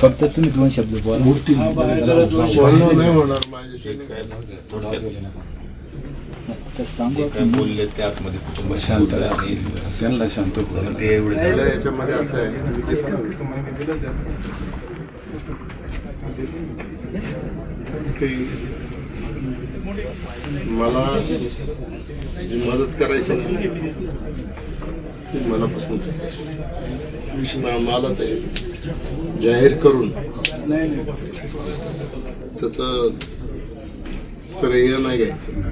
फक्त तुम्ही दोन शब्द बोला. बोलणं नाही होणार माझ्याशी तर सांगू? काय बोलले ते आतमध्ये कुटुंब शांत. त्यांना शांत. ते एवढे याच्यामध्ये असं आहे. मला जी मदत करायची ती मनापासून करायची. मला ते जाहीर करून त्याचं श्रेय नाही घ्यायचं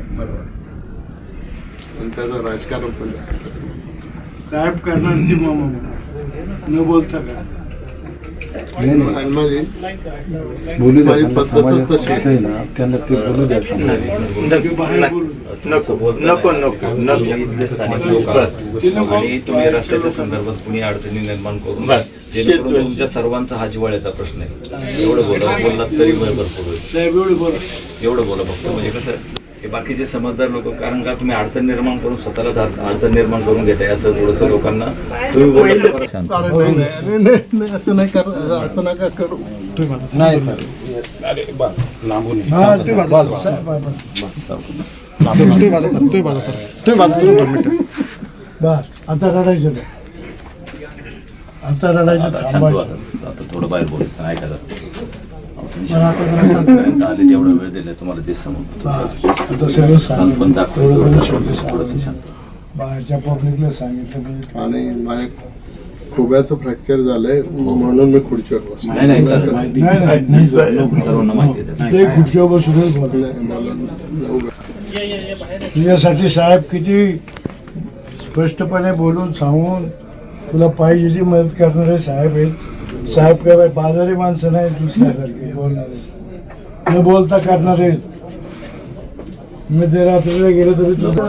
आणि त्याचं राजकारण पण नाही करायचं. गायब करणारची मामा न बोलता का बोलू द्या त्यांना ते बोलू नको नको. आणि तुम्ही रस्त्याच्या संदर्भात कुणी अडचणी निर्माण करून बस. जेणेकरून तुमच्या सर्वांचा हा जिवाळ्याचा प्रश्न आहे. एवढं बोला बोललात तरी. साहेब एवढे बोला. एवढं बोला फक्त. म्हणजे कसं हे बाकीचे समजदार लोक कारण का तुम्ही अडचण निर्माण करून स्वतःलाच अड- अडचण निर्माण करून घेताय असं थोडंसं लोकांना तुम्ही बोललं असं नाही कर असं नका करू. नाही अरे बस लांबून. हा, बाजू- आता रडायचं थोडं बाहेर बोलायचं ऐका आले जेवढा वेळ दिला तुम्हाला ते पण थोडंसं. शांत बाहेरच्या पब्लिकला सांगितलं आणि माझ्या खोब्याचं फ्रॅक्चर झालंय म्हणून मी खुर्चीवर बसलो. नाही. सर्वांना माहिती. ते खुर्चीवर बसूनच. तुझ्यासाठी साहेब किती स्पष्टपणे बोलून सांगून तुला पाहिजे जी मदत करणारे साहेब आहेत साहेब काय बाई बाजारी माणसं नाही दुसऱ्यासारखे बोलणारे न बोलता करणारे मध्यरात्रीला गेलं तरी तुझा